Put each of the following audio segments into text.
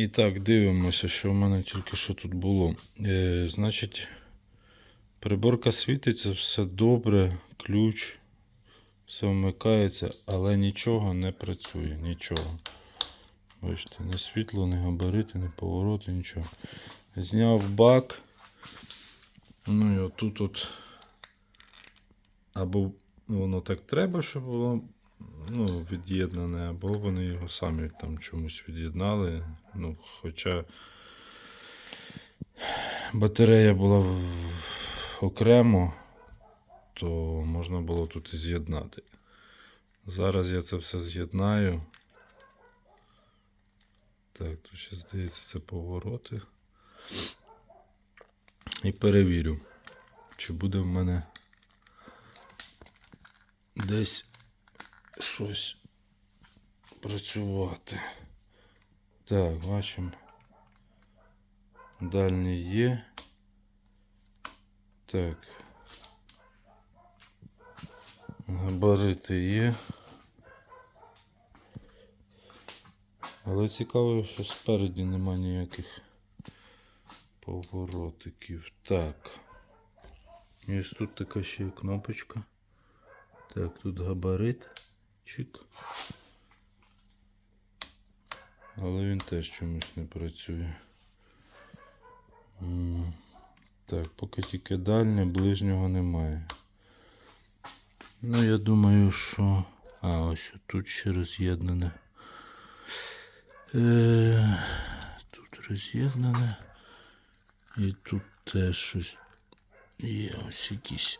І так, дивимося, що в мене тільки що тут було. Е, значить, приборка світиться, все добре, ключ, все вмикається, але нічого не працює. Нічого. Бачите, не світло, не габарити, не повороти, нічого. Зняв бак. Ну і отут от. Або воно так треба, щоб було ну, від'єднане, або вони його самі там чомусь від'єднали. Ну, хоча батарея була окремо, то можна було тут і з'єднати. Зараз я це все з'єднаю. Так, тут ще здається це повороти. І перевірю, чи буде в мене десь щось працювати. Так, бачимо. Дальній є. Так. Габарити є. Але цікаво, що спереді нема ніяких поворотиків. Так. І ось тут така ще кнопочка. Так, тут габарит. Чик. Але він теж чомусь не працює. Так, поки тільки дальнє, ближнього немає. Ну, я думаю, що. А, ось тут ще роз'єднане. Е, тут роз'єднане. І тут теж щось є ось якісь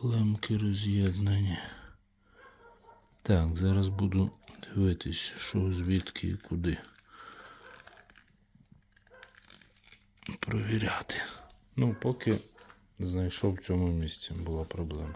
клемки роз'єднані. Так, зараз буду дивитись, що звідки і куди. Провіряти. Ну, поки знайшов в цьому місці була проблема.